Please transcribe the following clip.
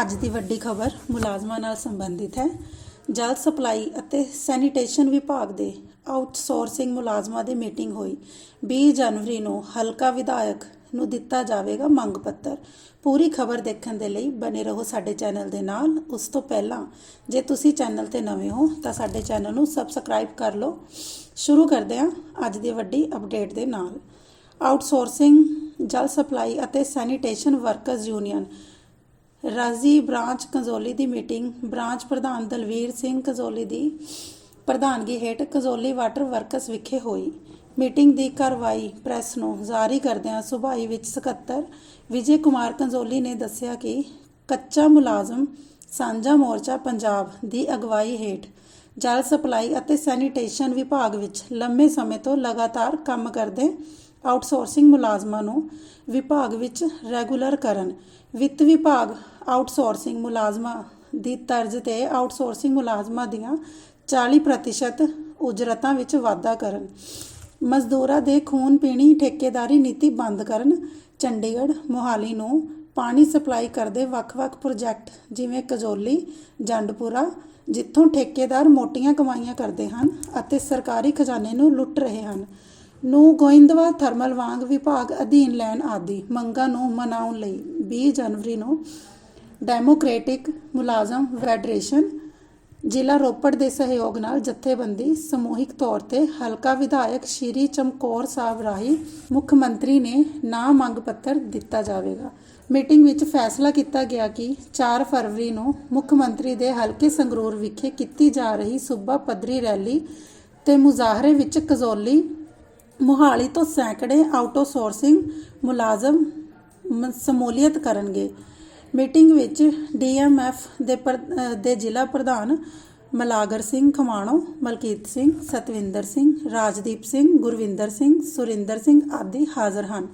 ਅੱਜ ਦੀ ਵੱਡੀ ਖਬਰ ਮੁਲਾਜ਼ਮਾਂ ਨਾਲ ਸੰਬੰਧਿਤ ਹੈ। ਜਲ ਸਪਲਾਈ ਅਤੇ ਸੈਨੀਟੇਸ਼ਨ ਵਿਭਾਗ ਦੇ ਆਊਟਸੋਰਸਿੰਗ ਮੁਲਾਜ਼ਮਾਂ ਦੀ ਮੀਟਿੰਗ ਹੋਈ। 20 ਜਨਵਰੀ ਨੂੰ ਹਲਕਾ ਵਿਧਾਇਕ ਨੂੰ ਦਿੱਤਾ ਜਾਵੇਗਾ ਮੰਗ ਪੱਤਰ। ਪੂਰੀ ਖਬਰ ਦੇਖਣ ਦੇ ਲਈ ਬਨੇ ਰਹੋ ਸਾਡੇ ਚੈਨਲ ਦੇ ਨਾਲ। ਉਸ ਤੋਂ ਪਹਿਲਾਂ ਜੇ ਤੁਸੀਂ ਚੈਨਲ ਤੇ ਨਵੇਂ ਹੋ ਤਾਂ ਸਾਡੇ ਚੈਨਲ ਨੂੰ ਸਬਸਕ੍ਰਾਈਬ ਕਰ ਲਓ। ਸ਼ੁਰੂ ਕਰਦੇ ਹਾਂ ਅੱਜ ਦੀ ਵੱਡੀ ਅਪਡੇਟ ਦੇ ਨਾਲ। ਆਊਟਸੋਰਸਿੰਗ, ਜਲ ਸਪਲਾਈ ਅਤੇ ਸੈਨੀਟੇਸ਼ਨ ਵਰਕਰਜ਼ ਯੂਨੀਅਨ ਰਾਜ਼ੀ ਬ੍ਰਾਂਚ ਕੰਜ਼ੋਲੀ ਦੀ ਮੀਟਿੰਗ, ਬ੍ਰਾਂਚ ਪ੍ਰਧਾਨ ਦਲਵੀਰ ਸਿੰਘ ਕੰਜ਼ੋਲੀ ਦੀ ਪ੍ਰਧਾਨਗੀ ਹੇਠ ਕਜ਼ੋਲੀ ਵਾਟਰ ਵਰਕਸ ਵਿਖੇ ਹੋਈ। ਮੀਟਿੰਗ ਦੀ ਕਾਰਵਾਈ ਪ੍ਰੈਸ ਨੂੰ ਜਾਰੀ ਕਰਦਿਆਂ ਸੁਭਾਈ ਵਿੱਚ ਸਕੱਤਰ ਵਿਜੇ ਕੁਮਾਰ ਕੰਜ਼ੋਲੀ ਨੇ ਦੱਸਿਆ ਕਿ ਕੱਚਾ ਮੁਲਾਜ਼ਮ ਸਾਂਝਾ ਮੋਰਚਾ ਪੰਜਾਬ ਦੀ ਅਗਵਾਈ ਹੇਠ ਜਲ ਸਪਲਾਈ ਅਤੇ ਸੈਨੀਟੇਸ਼ਨ ਵਿਭਾਗ ਵਿੱਚ ਲੰਮੇ ਸਮੇਂ ਤੋਂ ਲਗਾਤਾਰ ਕੰਮ ਕਰਦੇ ਆਊਟਸੋਰਸਿੰਗ ਮੁਲਾਜ਼ਮਾਂ ਨੂੰ ਵਿਭਾਗ ਵਿੱਚ ਰੈਗੂਲਰ ਕਰਨ। ਵਿੱਤ ਵਿਭਾਗ ਆਊਟਸੋਰਸਿੰਗ ਮੁਲਾਜ਼ਮਾਂ ਦੀ ਤਰਜ਼ ਤੇ ਆਊਟਸੋਰਸਿੰਗ ਮੁਲਾਜ਼ਮਾਂ ਦੀਆਂ 40% ਉਜਰਤਾਂ ਵਿੱਚ ਵਾਧਾ ਕਰਨ। ਮਜ਼ਦੂਰਾਂ ਦੇ ਖੂਨ ਪੀਣੀ ਠੇਕੇਦਾਰੀ ਨੀਤੀ ਬੰਦ ਕਰਨ। ਚੰਡੀਗੜ੍ਹ ਮੋਹਾਲੀ ਨੂੰ ਪਾਣੀ ਸਪਲਾਈ ਕਰਦੇ ਵੱਖ-ਵੱਖ ਪ੍ਰੋਜੈਕਟ ਜਿਵੇਂ ਕਜੋਲੀ, ਜੰਡਪੁਰਾ, ਜਿੱਥੋਂ ਠੇਕੇਦਾਰ ਮੋਟੀਆਂ ਕਮਾਈਆਂ ਕਰਦੇ ਹਨ ਅਤੇ ਸਰਕਾਰੀ ਖਜ਼ਾਨੇ ਨੂੰ ਲੁੱਟ ਰਹੇ ਹਨ। ਨੂੰ ਗੋਇੰਦਵਾ ਥਰਮਲ ਵਾਂਗ ਵਿਭਾਗ ਅਧੀਨ ਲੈਣ ਆਦਿ ਮੰਗਾਂ ਨੂੰ ਮਨਾਉਣ ਲਈ 20 ਜਨਵਰੀ ਨੂੰ ਡੈਮੋਕ੍ਰੈਟਿਕ ਮੁਲਾਜ਼ਮ ਫੈਡਰੇਸ਼ਨ ਜ਼ਿਲ੍ਹਾ ਰੋਪੜ ਦੇ ਸਹਿਯੋਗ ਨਾਲ ਜਥੇਬੰਦੀ ਸਮੂਹਿਕ ਤੌਰ ਤੇ ਹਲਕਾ ਵਿਧਾਇਕ ਸ਼੍ਰੀ ਚਮਕੌਰ ਸਾਹਿਬ ਰਾਹੀਂ ਮੁੱਖ ਮੰਤਰੀ ਨੇ ਨਾ ਮੰਗ ਪੱਤਰ ਦਿੱਤਾ ਜਾਵੇਗਾ। ਮੀਟਿੰਗ ਵਿੱਚ ਫੈਸਲਾ ਕੀਤਾ ਗਿਆ ਕਿ 4 ਫਰਵਰੀ ਨੂੰ ਮੁੱਖ ਮੰਤਰੀ ਦੇ ਹਲਕੇ ਸੰਗਰੂਰ ਵਿਖੇ ਕੀਤੀ ਜਾ ਰਹੀ ਸੂਬਾ ਪੱਧਰੀ ਰੈਲੀ ਤੇ ਮੁਜ਼ਾਹਰੇ ਵਿੱਚ ਕਜ਼ੌਲੀ ਮੁਹਾਲੀ ਤੋਂ ਸੈਂਕੜੇ ਆਊਟਸੋਰਸਿੰਗ ਮੁਲਾਜ਼ਮ ਸਮੂਲੀਅਤ ਕਰਨਗੇ। ਮੀਟਿੰਗ ਵਿੱਚ ਡੀਐਮਐਫ ਦੇ ਪ੍ਰ- ਦੇ ਜ਼ਿਲ੍ਹਾ ਪ੍ਰਧਾਨ ਮਲਾਗਰ ਸਿੰਘ ਖਮਾਣੋ, ਮਲਕੀਤ ਸਿੰਘ, ਸਤਵਿੰਦਰ ਸਿੰਘ, ਰਾਜਦੀਪ ਸਿੰਘ, ਗੁਰਵਿੰਦਰ ਸਿੰਘ, ਸੁਰਿੰਦਰ ਸਿੰਘ ਆਦਿ ਹਾਜ਼ਰ ਹਨ।